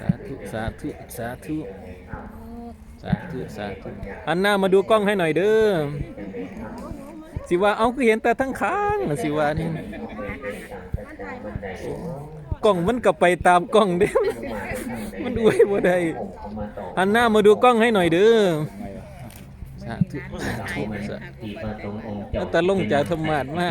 สาธุสาธุสาธุสาธุสาธุอันหน้ามาดูกล้องให้หน่อยเด้อสิว่าเอาก็เห็นแต่ทั้งค้างสิว่านี่กล้องมันก็ไปตามกล้องเด้มันอวยบ่ได้อันหน้ามาดูกล้องให้หน่อยเด้อสาธุสาธุสาธุที่ประสงค์องค์แต่ลงจากธรรมาสมา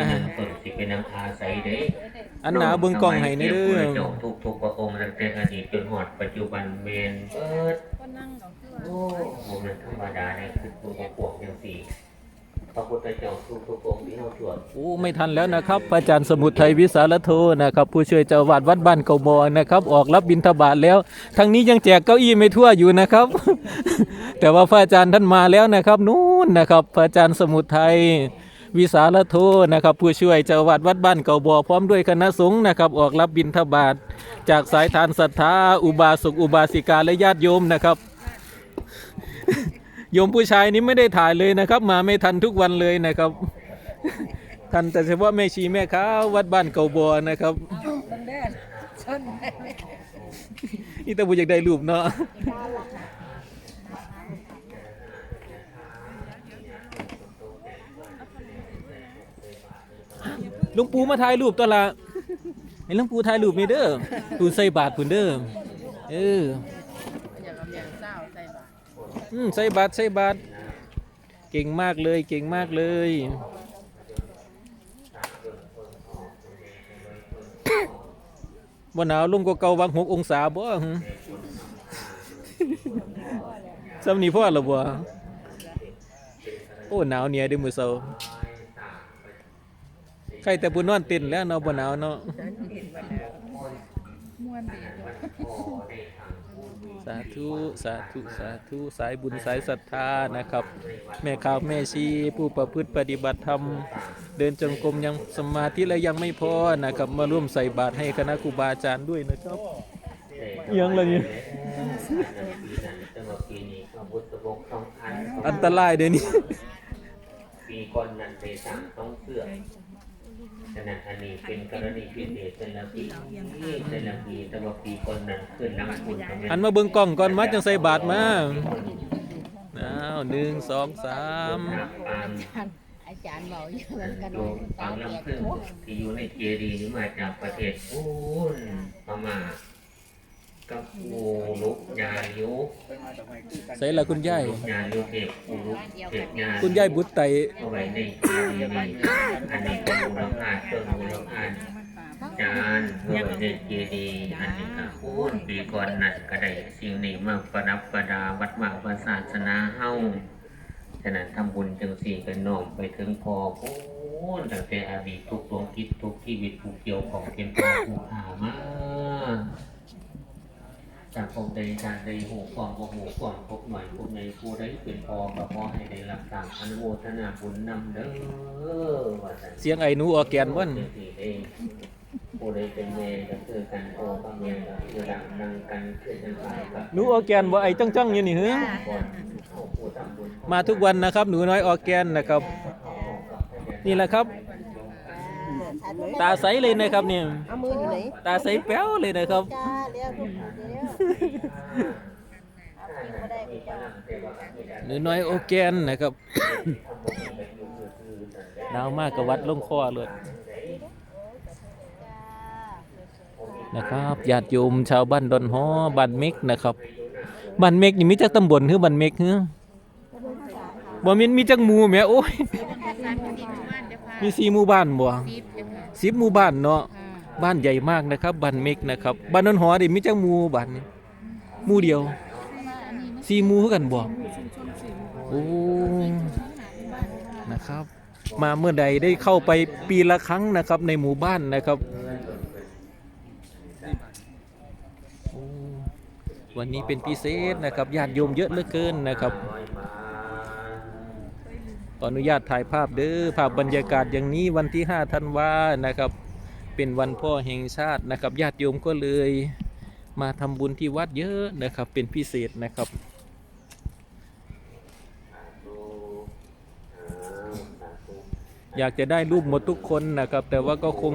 ตนสิเป็นนางอาศัยเด้อันหนาเบิ่งกล้องให้ในเด้อเจ้าทุกทุกๆพระองค์ตั้งแต่อดีตจนหอดปัจจุบันเมนเปิดโอ้โหมันธรรมดาในคือตัวพวกอย่างสี่พระพุทธเจ้าทุกทุกๆองค์ที่เราสวดโอ้ไม่ทันแล้วนะครับพระอาจารย์สมุทรไทยวิสารโทนะครับ ผู้ช่วยเจ้าอาวาดวัดบ้านเกาบอนะครับ ออกรับบิณฑบาตแล้วทั้งนี้ยังแจกเก้าอี้ไม่ทั่วอยู่นะครับ แต่ว่าพระอาจารย์ท่านมาแล้วนะครับ นู่นนะครับพระอาจารย์สมุทรไทย วิสารโทนะครับผู้ช่วยเจ้าอาวาดวัดบ้านเกาบอพร้อมด้วยคณะสงฆ์นะครับออกรับบิณฑบาตจากสายทานศรัทธาอุบาสกอุบาสิกาและญาติโยมนะครับ โยมผู้ชายนี้ไม่ได้ถ่ายเลยนะครับ มาไม่ทันทุกวันเลยนะครับทันแต่เฉพาะแม่ชีแม่ค้าวัดบ้านเก่าบัวนะครับนี่ตาบุอยากได้รูปเนาะ หลุงปู่มาถ่ายรูปตัวละให้หลุงปู่ถ่ายรูปนี่เด้อตูใส่บาทพุ่นเด้อเอออย่ากเอาอย่างเศร้าใส่บาตรอืมใส่บาทใส่บาทเก่งมากเลยเก่งมากเลยบ่หนาวลงกว่าเก่าบางหกองศาบ่หึสำนีพ่อหรอบ่โอ้หนาวเนี่ยเด้อมื้อเช้า ใครแต่ผู้นอนเต้นแล้วเนาะบ่หนาวเนาะม่วนดีด้วยสาธุสาธุสาธุสายบุญสายศรัทธานะครับ แม่ข้าวแม่ชีผู้ประพฤติปฏิบัติธรรม เดินจงกรมยังสมาธิและยังไม่พอนะครับมาร่วมใส่บาตรให้คณะครูบาอาจารย์ด้วยนะครับยังเลยเนี่ยจังหวะปีนี้พระพุทธบกสองพันอันตรายเดี๋ยวนี้ ปีก่อนนั้นไปสั่งต้องเสื่อมข ณะอันนี้เป็นกรณีพิเศษเป็นละปีเป็นละปีแต่ว่าปีก่อนนั้นขึ้นนังคุณทำไมอันมาเบิ่งกล้องก่อนมาจังใส่บาตรมาอ้าวหนึ่งสองสามนักปานอาจารย์บอกอยู่มันกันโยมบางลำพึ่งที่อยู่ในเจดีย์นี่มาจากประเทศอูนพม่า กับอูลุกยายุใส่ละคุณยายลุกยายุเทพอูลุกเทพยาคุณยายบุตรไตเอาไว้ในเจดีย์นี่อันนี้เป็นมูลค่าเครื่องมูลค่าจานเพื่อไว้ในเจดีย์อันนี้ก็อูนปีก่อนนั้นก็ได้สิ่งนี้มาประดับประดาวัดวาศาสนาเฮาฉะนั้นทำบุญจังสี่กันน้อมไปถึงพอโอ้ตั้งแต่อดีตทุกดวงคิดทุกชีวิตผู้เกี่ยวของเป็นพ่อผู้ขามา จากผมใดจากใดหูก่อนบ่หูก่อนพบหน่อยพบในผู้ใดเป็นพอก็ขอให้ได้รับตามอนุโมทนาบุญนำเด้อว่าซั่นเสียงไอ้หนูออกแกนบ่นจังสี่เองผู้ใดเป็นแม่ก็คือกันพ่อกับแม่ก็คือดังนั่งกันคือจังไงกับหนูออกแกนบ่ไอ้จ้องๆอยู่นี่เฮ้อก่อนเอาผู้ทำบุญมาทุกวันนะครับ หนูน้อยออกแกนนะครับ นี่แหละครับ ตาใสเลยนะครับเนี่ยเอามืออยู่ไหนตาใสแป๊วเลยนะครับจ้าเลี้ยวลูกเลี้ยวหนูน้อยโอแกนนะครับ หนาวมากกับวัดลงคอเลยนะครับญาติโยมชาวบ้านดอนฮ้อบ้านเม็กนะครับบ้านเม็กนี่มีจักตำบลคือบ้านเม็กเฮ้อบ่แมีมีจักหมู่แหมโอ้ย มีสี่หมู่บ้านบ่ สิบหมู่บ้านเนาะบ้านใหญ่มากนะครับบ้านเม็กนะครับบ้านดอนฮ้อนี่มีจักหมู่บ้านนี่หมู่เดียวสี่หมู่คือกันบ่โอ้นะครับ มาเมื่อใดได้เข้าไปปีละครั้งนะครับในหมู่บ้านนะครับโอ้วันนี้เป็นพิเศษนะครับญาติโยมเยอะเหลือเกินนะครับ ขออนุญาตถ่ายภาพเด้อภาพบรรยากาศอย่างนี้วันที่5ธันวานะครับ เป็นวันพ่อแห่งชาตินะครับญาติโยมก็เลยมาทำบุญที่วัดเยอะนะครับ เป็นพิเศษนะครับอยากจะได้รูปหมดทุกคนนะครับ แต่ว่าก็คง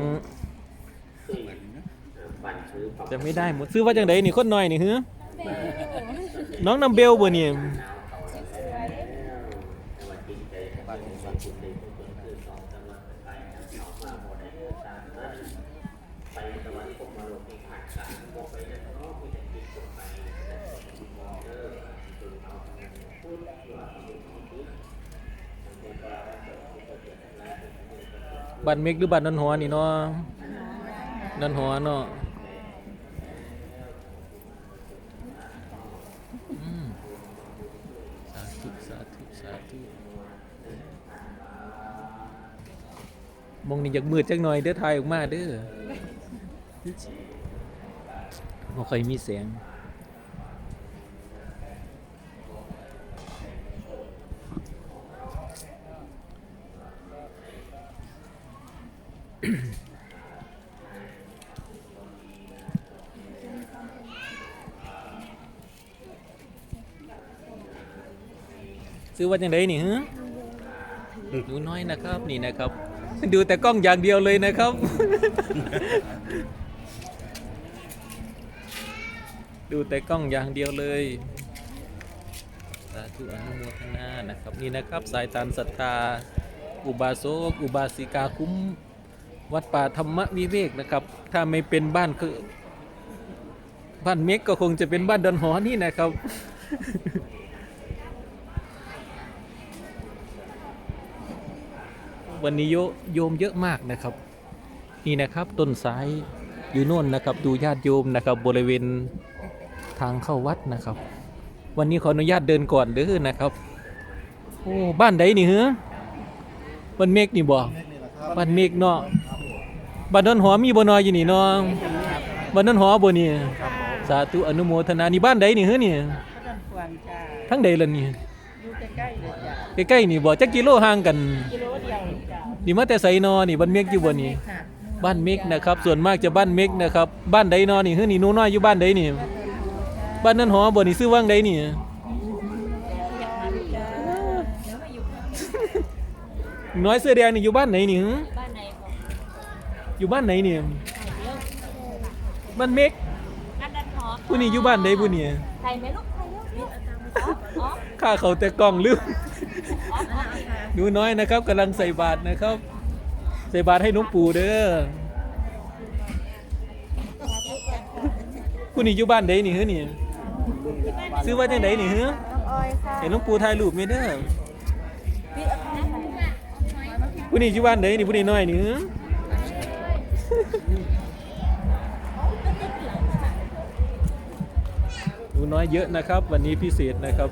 จะไม่ได้หมดซื้อว่าจังไดนี่คนน้อยนี่เหือน้องน้ำเบลบ่นี่ บ้านเมกหรือบ้านนันหัวนี่เนาะนันหัวเนาะสาธุสาธุสาธุมองนี่อยากมืดจักหน่อยเด้อถ่ายออกมาเด้อบ่ค่อยมีแสง ซื้อว่าจังไดนี่ฮะหนูน้อยนะครับนี่นะครับ ดูแต่กล้องอย่างเดียวเลยนะครับ ดูแต่กล้องอย่างเดียวเลยสาธุอนุโมทนานะครับ นี่นะครับ สายทานศรัทธา อุบาสกอุบาสิกาคุ้มวัดป่าธรรมวิเวกนะครับ ถ้าไม่เป็นบ้านคือ บ้านเมกก็คงจะเป็นบ้านดอนหอนี่นะครับ วันนี้โยโยมเยอะมากนะครับ นี่นะครับต้นสายอยู่โน่นนะครับ ดูญาติโยมนะครับ บริเวณทางเข้าวัดนะครับ วันนี้ขออนุญาตเดินก่อนเด้อนะครับโอ้บ้านใดนี่เหรอบ้านเมฆนี่บ่บ้านเมฆเนาะบ้านดอนหอมีบ่นอยอยู่นี่เนาะบ้านดอนหอบ่นี่สาธุอนุโมทนานี่บ้านใดนี่เหรอนี่ก็ดันควงจ้าทั้งใดล่ะนี่อยู่ใกล้ๆเลยจ้าใกล้ๆนี่บ่จักกิโลห่างกันกิโลเดียวจ้า นี่มาแต่ไสนอนี่บ้านเมฆอยู่บ่นี่ค่ะบ้านเมกนะครับ ส่วนมากจะบ้านเมกนะครับ บ้านใดนอนี่เฮ้ยนี่หนูน้อยอยู่บ้านใดนี่ บ้านนั้นหอบ่นี่ซื้อว่างใดนี่น้อยเสื้อแดงนี่อยู่บ้านไหนนี่หึบ้านไหนของอยู่บ้านไหนนี่บ้านเมกบ้านดันหอผู้นี่อยู่บ้านใดผู้นี่ใครไหมลูกใครลูกอ๋ออ๋อข้าเขาแต่กล้องลืมอ๋อ หนูน้อยนะครับกำลังใส่บาตรนะครับ ใส่บาตรให้หลวงปู่เด้อผู้นี่อยู่บ้านใดนี่เฮ้ยนี่ซื้อว่าจังไดนี่เฮ้องออยค่ะเห็นหลวงปู่ถ่ายรูปไหมเด้อผู้นี้อยู่บ้านไหนนี่ผู้นี้น้อยนี่หือหนูน้อยเยอะนะครับ วันนี้พิเศษนะครับ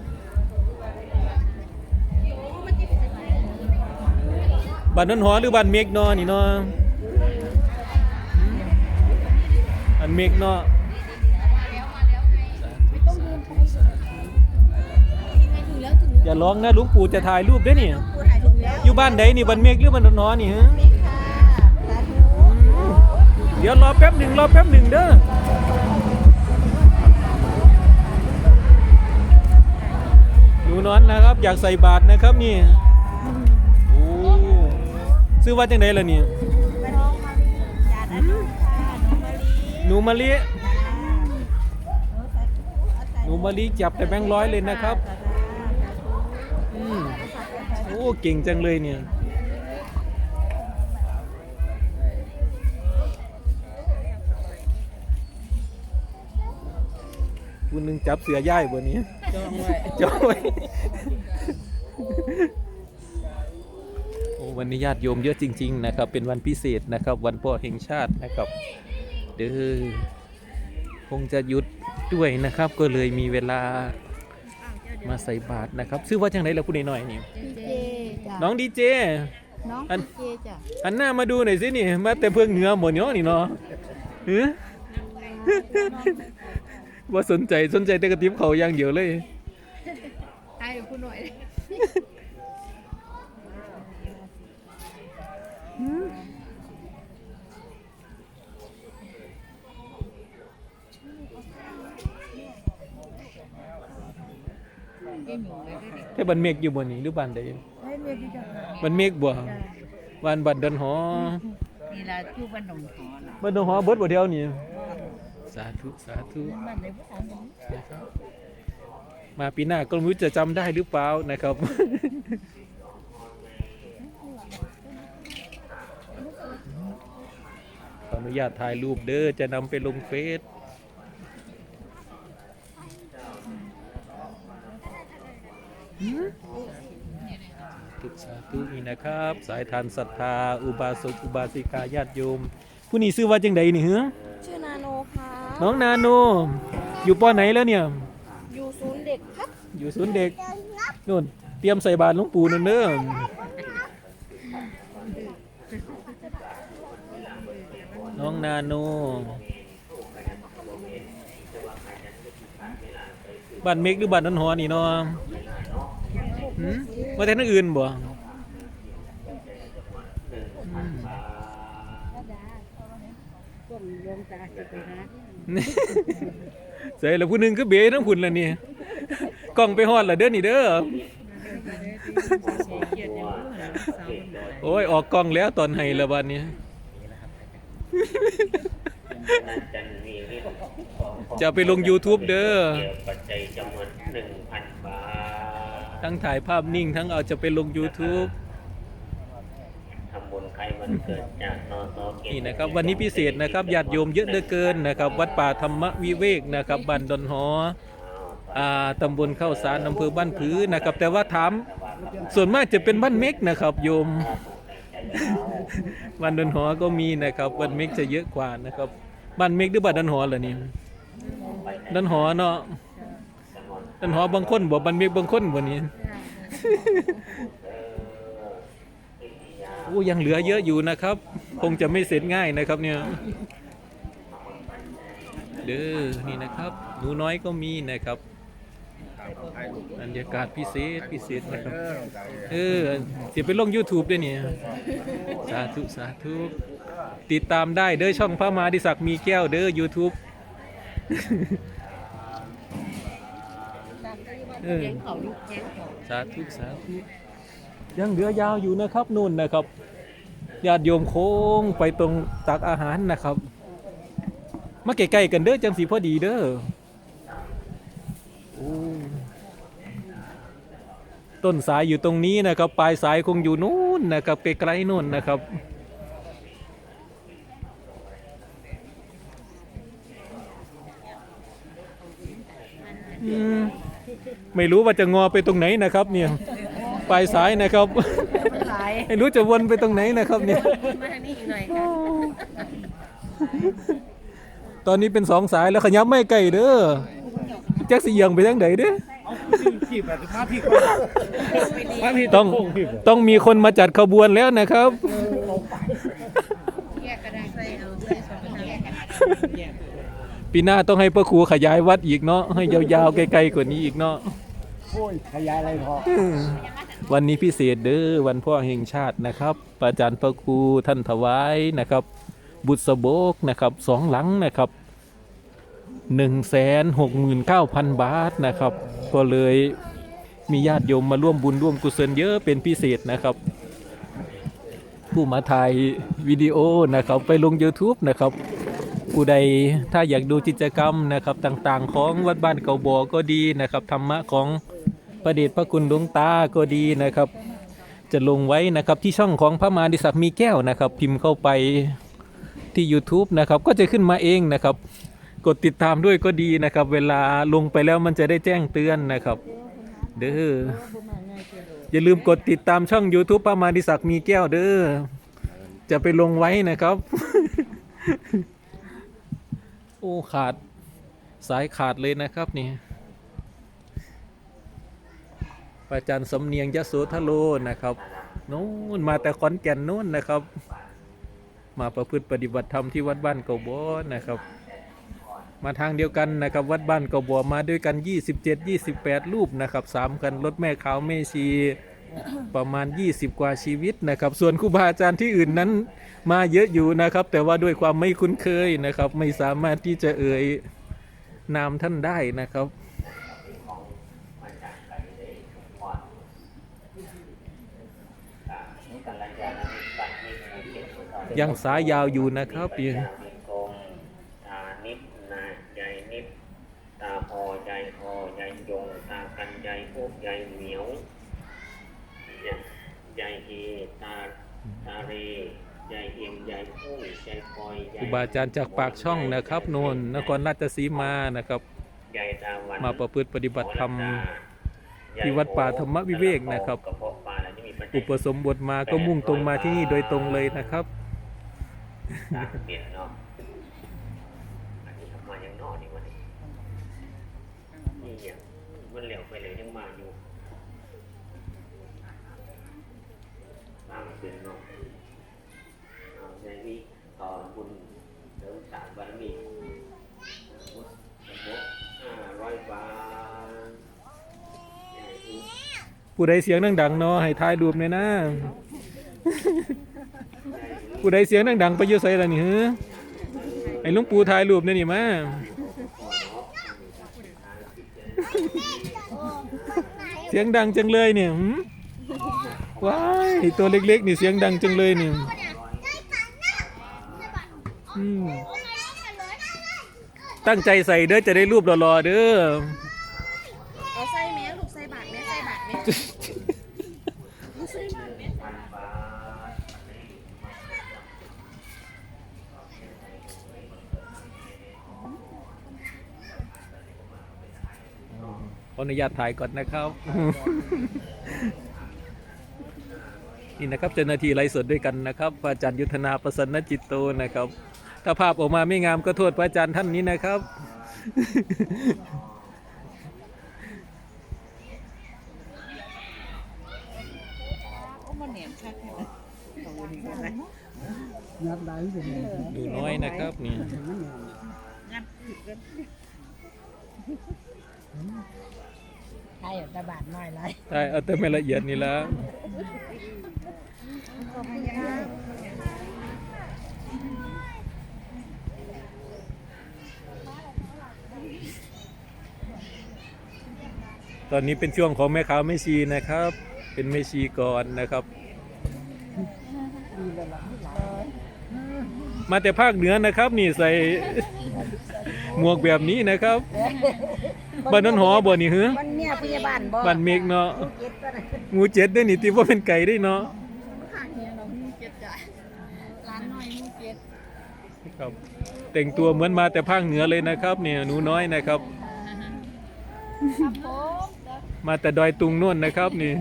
บ้านนนหอหรือบ้านเมกนอนี่เนาะอันเมกเนาะอย่าร้องนะหลุงปู่จะถ่ายรูปด้วยนี่ผู้ถ่ายถูกแล้วอยู่บ้านใดนี่บ้านเมกหรือบ้านนนหอนี่ฮะค่ะสาธุเดี๋ยวรอแป๊บหนึ่งรอแป๊บหนึ่งเด้อหนูน้อยนะครับ อยากใส่บาตรนะครับนี่โอ้ ซื้อว่าจังไดล่ะนี่น้องมาลีจาดอนุค่ะน้องมาลีหนูมะลิหนูมะลิจับแต่แบงค์ร้อยเลยนะครับอืมโอ้เก่งจังเลยเนี่ยคุณนึงจับเสือย่ายบนนี้จองไว้จอยโอ้ วันนี้ญาติโยมเยอะจริง ๆ นะครับ เป็นวันพิเศษนะครับ วันพ่อแห่งชาตินะครับ เด้อคงจะหยุดด้วยนะครับ ก็เลยมีเวลามาใส่บาตรนะครับชื่อว่าจังไรล่ะผู้น้อยๆนี่ดีเจจ้ะน้องดีเจ น้องอันดีเจจ้ะอันหน้ามาดูหน่อยสินี่ มาแต่เพิ่งเหนือหมดเนาะนี่เนาะหือว่าสนใจสนใจแต่กระติบเขาอย่างเดียวเลยให้ผู้หน่อย แค่บันเมฆอยู่บนนี้หรือบันใดให้เมียดีจ้ะบันเมฆบ่วันบันเดินหอนี่ล่ะชื่อบ้านหนองหอน่ะบันเดินหอเบิดบ่เดียวนี่สาธุสาธุบ้านไหนผู้สาวนี้นะครับมาปีหน้าก็ไม่รู้จะจำได้หรือเปล่านะครับ ออนุญาตถ่ายรูปเด้อจะนำไปลงเฟซทุกสาธุนี่นะครับ สายทานศรัทธา อุบาสกอุบาสิกาญาติโยม ผู้นี้ชื่อว่าจังใดนี่เหรอชื่อนาโนค่ะน้องนาโน อยู่ปอไหนแล้วเนี่ย อยู่ศูนย์เด็กครับ อยู่ศูนย์เด็กนู่นเตรียมใส่บาตรหลวงปู่นั่นเด้อ น้องนาโนบ้านเมกหรือบ้านนันหอนี่เนาะหืมาแต่นั่นอื่นบ่อืมต้นยงตาจะไปหาใส่แล้วผู้หนึงก็เบทั้งผุนแล้วนี่กล้องไปฮอดละเด้อนี่เด้อโอ้ยออกกล้องแล้วตอนให้ละบัดนี้ จันมีฤทธิ์ของของจะเอาไปลง YouTube เด้อเกี่ยวปัจจัยจำนวนหนึ่งพันบาททั้งถ่ายภาพนิ่งทั้งเอาจะไปลง YouTube ทำบุญใครวันเกิดจากนอตอเกตนี่นะครับวันนี้พิเศษนะครับญาติโยมเยอะเหลือเกินนะครับ วัดป่าธรรมวิเวกนะครับบ้านดอนหออ่าตำบลเข้าสารอำเภอบ้านผือนะครับ แต่ว่าถามส่วนมากจะเป็นบ้านเม็กนะครับโยม บ้านดอนหอก็มีนะครับบ้านเม็กจะเยอะกว่านะครับบ้านเม็กหรือบ้านดอนหอเหรอนี่ดอนหอเนาะดอนหอบางคนบอกบ้านเม็กบางคนบ่นี้โอ้ยังเหลือเยอะอยู่นะครับ คงจะไม่เสร็จง่ายนะครับเนี่ยเด้อนี่นะครับหนูน้อยก็มีนะครับ บรรยากาศพิเศษพิเศษนะครับ เออเสียไปลง YouTube ด้วยเนี่ยสาธุสาธุติดตามได้เด้อช่องพระมาดิศักดิ์มีแก้วเด้อ YouTube เออสาธุสาธุยังเหลือยาวอยู่นะครับนู่นนะครับญาติโยมโค้งไปตรงตักอาหารนะครับ มาใกล้ๆกันเด้อจังสีพอดีเด้อโอ้ ต้นสายอยู่ตรงนี้นะครับ ปลายสายคงอยู่นู่นนะครับไกลๆนู่นนะครับอืมไม่รู้ว่าจะงอไปตรงไหนนะครับ เนี่ยปลายสายนะครับหลายไม่รู้จะวนไปตรงไหนนะครับเนี่ยมาทางนี้อีกหน่อยค่ะตอนนี้เป็นสองสายแล้วขยับไม่ไกลเด้อแจ็คสีเอียงไปทางไหนเด้อ พี่แบบพาพี่คนพาพี่ต้องต้องมีคนมาจัดขบวนแล้วนะครับ แยกก็ได้ใส่เอาใส่สองทางแยกกันปีหน้าต้องให้พระครูขยายวัดอีกเนาะให้ยาวๆไกลๆกว่านี้อีกเนาะโอ้ยขยายอะไรพอวันนี้พิเศษเด้อวันพ่อแห่งชาตินะครับประอาจารย์พระครูท่านถวายนะครับ บุษบกนะครับสองหลังนะครับ หนึ่งแสนหกหมื่นเก้าพันบาทนะครับ ก็เลยมีญาติโยมมาร่วมบุญร่วมกุศลเยอะเป็นพิเศษนะครับ ผู้มาถ่ายวิดีโอนะครับไปลง YouTube นะครับผู้ใดถ้าอยากดูกิจกรรมนะครับต่างๆ ของวัดบ้านเก่าบอก็ดีนะครับธรรมะของพระเดชพระคุณหลวงตาก็ดีนะครับ จะลงไว้นะครับที่ช่องของพระมาดิศักดิ์มีแก้วนะครับ พิมพ์เข้าไปที่ YouTube นะครับก็จะขึ้นมาเองนะครับ กดติดตามด้วยก็ดีนะครับ เวลาลงไปแล้วมันจะได้แจ้งเตือนนะครับ เด้ออย่าลืมกดติดตามช่อง YouTube พระมาดิศักมีแก้วเด้อจะไปลงไว้นะครับ โอ้ขาดสายขาดเลยนะครับนี่พระอาจารย์สำเนียงยโสธโลนะครับนู้นมาแต่ขอนแก่นนู้นนะครับ มาประพฤติปฏิบัติธรรมที่วัดบ้านเก่าบ่อนะครับ มาทางเดียวกันนะครับวัดบ้านเก่าบ่อมาด้วยกัน 27 28 รูปนะครับสามคันรถแม่ขาวแม่ชีประมาณ 20 กว่าชีวิตนะครับ ส่วนครูบาอาจารย์ที่อื่นนั้นมาเยอะอยู่นะครับ แต่ว่าด้วยความไม่คุ้นเคยนะครับ ไม่สามารถที่จะเอ่ยนามท่านได้นะครับยังสายยาวอยู่นะครับยัง มีกรมฐานิพนา ตาหอใหญ่หอใหญ่ยงตากันใหญ่พวกใหญ่เหนียวเนี่ยใหญ่เอตาตา เรใหญ่เอ็มใหญ่ผู้ใหญ่คอยใหคญ่รูบาอาจารย์จากปากช่องนะครับโนนนครราชสีมานะครับใหญ่ตาวันมาประพฤติปฏิบัติธรรม ที่วัดป่าธรรมวิเวกนะครับกระเพาะปลาแล้วจะมีปัจจัยอุปสมบทมาก็มุ่งตรงมาที่นี่โดยตรงเลยนะครับสามเปลี่ยนเนาะ ผู้ใดเสียงดังๆเนาะให้ทายรูปหน่อยนะผู้ใดเสียงดังๆไปอยู่ไสล่ะนี่หือไอ้ลุงปู่ถ่ายรูปเนี่ยนี่มาเสียงดังจังเลยเนี่ยว้ายตัวเล็กๆนี่เสียงดังจังเลยเนี่ยตั้งใจใส่เด้อจะได้รูปหล่อๆเด้อ เอาใส่แม่ลูกใส่บาทแม่ใส่บาทแม่ใส่บาทแม่ ข ออนุญาตถ่ายก่อนนะครับ นี่นะครับเจ้าหน้าที่ไลฟ์สดด้วยกันนะครับพระอาจารย์ยุทธนาประสนนจิตโตนะครับ ถ้าภาพออกมาไม่งามก็โทษพระอาจารย์ท่านนี้นะครับโอ้มันเหนียมชักเลยขอบคุณค่ะยัดได้สิดูน้อยนะครับนี่งั ดผิดกันใช่แต่บาทน้อยไรใช่เอาแต่ไม่ละเอียดนี่และขอบคุณค่ะตอนนี้เป็นช่วงของแม่ขาแม่ชีนะครับ เป็นแม่ชีก่อนนะครับ มาแต่ภาคเหนือนะครับ นี่ใส่หมวกแบบนี้นะครับ บ้านนั้นหอบ่นี่หือมันเนี่ยพยาบาลบ่บ้านเมกเนาะเจ็ดก็ได้หมูเจ็ดได้นี่ที่ว่าเป็นไก่ได้เนาะข้างเนี่ยเรามูเจ็ดจ้ะร้านน้อยมูเจ็ดครับแต่งตัวเหมือนมาแต่ภาคเหนือเลยนะครับ เนี่ยหนูน้อยนะครับ ครับผมมาแต่ดอยตุงนู่นนะครับนี่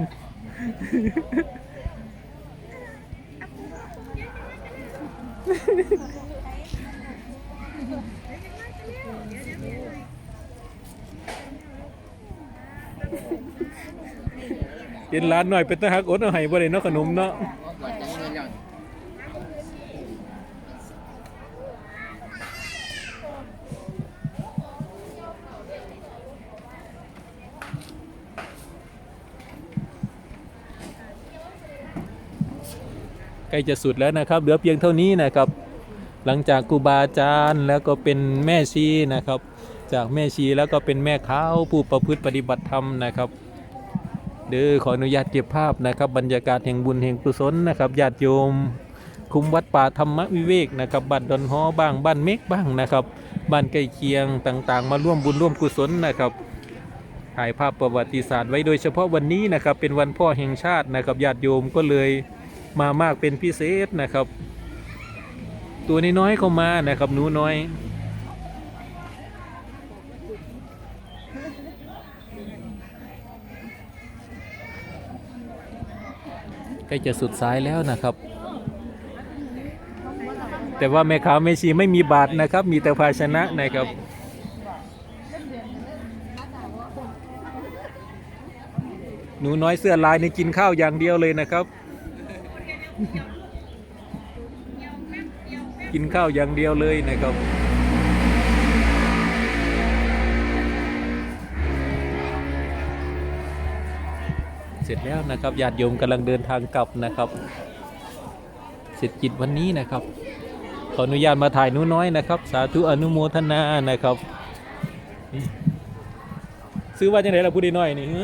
เห็นร้านหน่อยเป็นตะหักอดเอาให้บ่ได้เนาะขนมเนาะใกล้จะสุดแล้วนะครับ เหลือเพียงเท่านี้นะครับ หลังจากครูบาอาจารย์แล้วก็เป็นแม่ชีนะครับ จากแม่ชีแล้วก็เป็นแม่ค้าวผู้ประพฤติปฏิบัติธรรมนะครับ เด้อขออนุญาตเก็บภาพนะครับ บรรยากาศแห่งบุญแห่งกุศลนะครับญาติโยม คุ้มวัดป่าธรรมวิเวกนะครับบ้านดอนฮอบ้างบ้านเมกบ้างนะครับบ้านใกล้เคียงต่างๆ มาร่วมบุญร่วมกุศลนะครับถ่ายภาพประวัติศาสตร์ไว้โดยเฉพาะวันนี้นะครับ เป็นวันพ่อแห่งชาตินะครับญาติโยมก็เลยมามากเป็นพิเศษนะครับ ตัวน้อยๆเข้ามานะครับหนูน้อย ใกล้จะสุดสายแล้วนะครับ แต่ว่าแม่ขาแม่ชีไม่มีบาทนะครับ มีแต่ภาชนะนะครับหนูน้อยเสื้อลายนี่กินข้าวอย่างเดียวเลยนะครับ กินข้าวอย่างเดียวเลยนะครับ ร็จแล้วนะครับญาติโยมกำลังเดินทางกลับนะครับ เสร็จกิจวันนี้นะครับ ขออนุญาตมาถ่ายนูน้อยนะครับ สาธุอนุโมทนานะครับ ซื้อว่าจังไหนล่ะผู้ดีน้อยนี่ฮ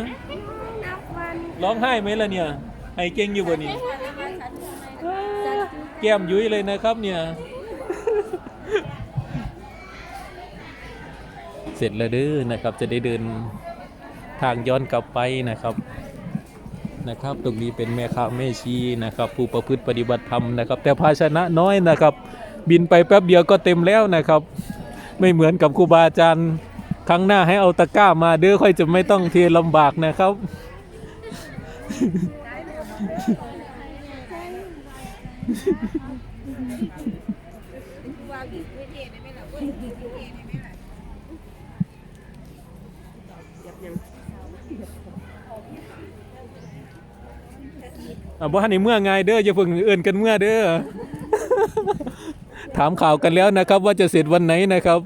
ร้องไห้ไหมล่ะเนี่ยไอ้เก่งอยู่บนนี้แก้มยุ้ยเลยนะครับเนี่ยเสร็จแล้วเด้อนะครับจะได้เดินทางย้อนกลับไปนะครับ นะครับ ตรงนี้เป็นแม่ค้าแม่ชีนะครับ ผู้ประพฤติปฏิบัติธรรมนะครับ แต่ภาชนะน้อยนะครับ บินไปแป๊บเดียวก็เต็มแล้วนะครับ ไม่เหมือนกับครูบาอาจารย์ครั้งหน้าให้เอาตะกร้ามาเด้อค่อยจะไม่ต้องเทลำบากนะครับว่า บ่ทันในเมื่อไงเด้ออย่าเพิ่งเอื่นกันเมื่อเด้อถามข่าวกันแล้วนะครับ ว่าจะเสร็จวันไหนนะครับ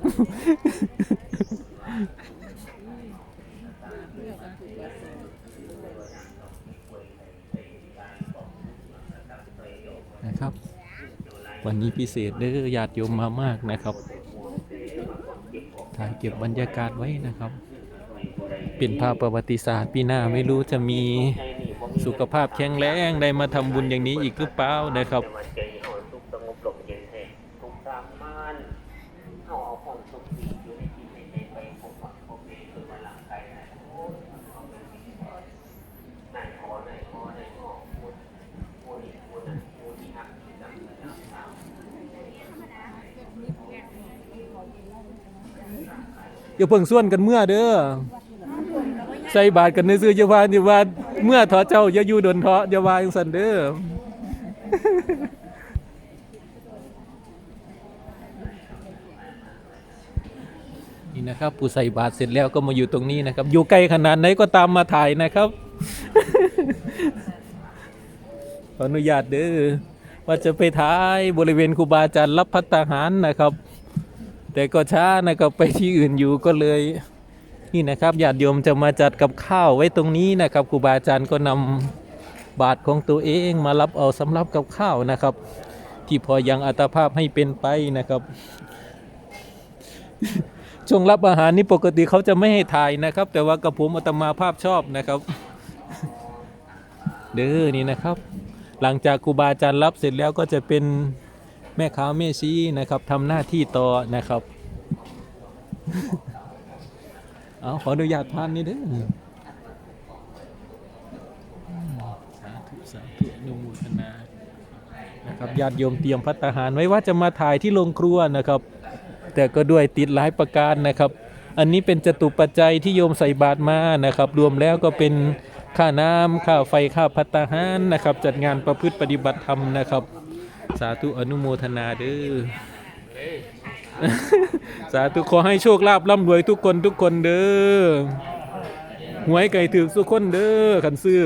นะครับ วันนี้พิเศษเด้อญาติโยมมามากนะครับถ่ายเก็บบรรยากาศไว้นะครับ เป็นภาพประวัติศาสตร์ปีหน้าไม่รู้จะมี สุขภาพแข็งแรงได้มาทำบุญอย่างนี้อีกหรือเปล่านะครับจเอาสุขสงบลมเย็นแท้ทุกสามมันเอาเอาความสุขดีอยู่ในจิตในใจไปพบว่าเองคือมาหลังไกลนะเพิ่งส่วนกันเมื่อเด้อใส่บาทกันในซื้ออย่าว่าอย่าว่า เมื่อเถอเจ้าอย่าอยู่ดนเถาะอย่าว่าจังซั่นเด้อนี่นะครับผู้ใส่บาทเสร็จแล้วก็มาอยู่ตรงนี้นะครับ อยู่ไกลขนาดไหนก็ตามมาถ่ายนะครับขออนุญาตเด้อว่าจะไปถ่ายบริเวณครูบาอาจารย์รับพัตตาหารนะครับ แต่ก็ช้านะครับไปที่อื่นอยู่ก็เลย นี่นะครับญาติโยมจะมาจัดกับข้าวไว้ตรงนี้นะครับครูบาอาจารย์ก็นำบาตรของตัวเองมารับเอาสำรับกับข้าวนะครับ ที่พอยังอัตภาพให้เป็นไปนะครับช่วงรับอาหารนี่ปกติเขาจะไม่ให้ถ่ายนะครับ แต่ว่ากับผมอาตมาภาพชอบนะครับ เด้อนี่นะครับ หลังจากครูบาอาจารย์รับเสร็จแล้วก็จะเป็นแม่ค้าแม่ชี้นะครับทำหน้าที่ต่อนะครับ เอาขออนุญาตพานนี่เด้ออืมสาธุสาธุอนุโมทนานะครับญาติโยมเตรียมพัตตาหารไว้ว่าจะมาถ่ายที่โรงครัวนะครับ แต่ก็ด้วยติดหลายประการนะครับ อันนี้เป็นจตุปัจจัยที่โยมใส่บาตรมานะครับ รวมแล้วก็เป็นค่าน้ำค่าไฟค่าพัตตาหารนะครับ จัดงานประพฤติปฏิบัติธรรมนะครับ สาธุอนุโมทนาเด้อ สาธุขอให้โชคลาภร่ำรวยทุกคนทุกคนเด้อหวยไก่ถือทุกคนเด้อขันเสื้อ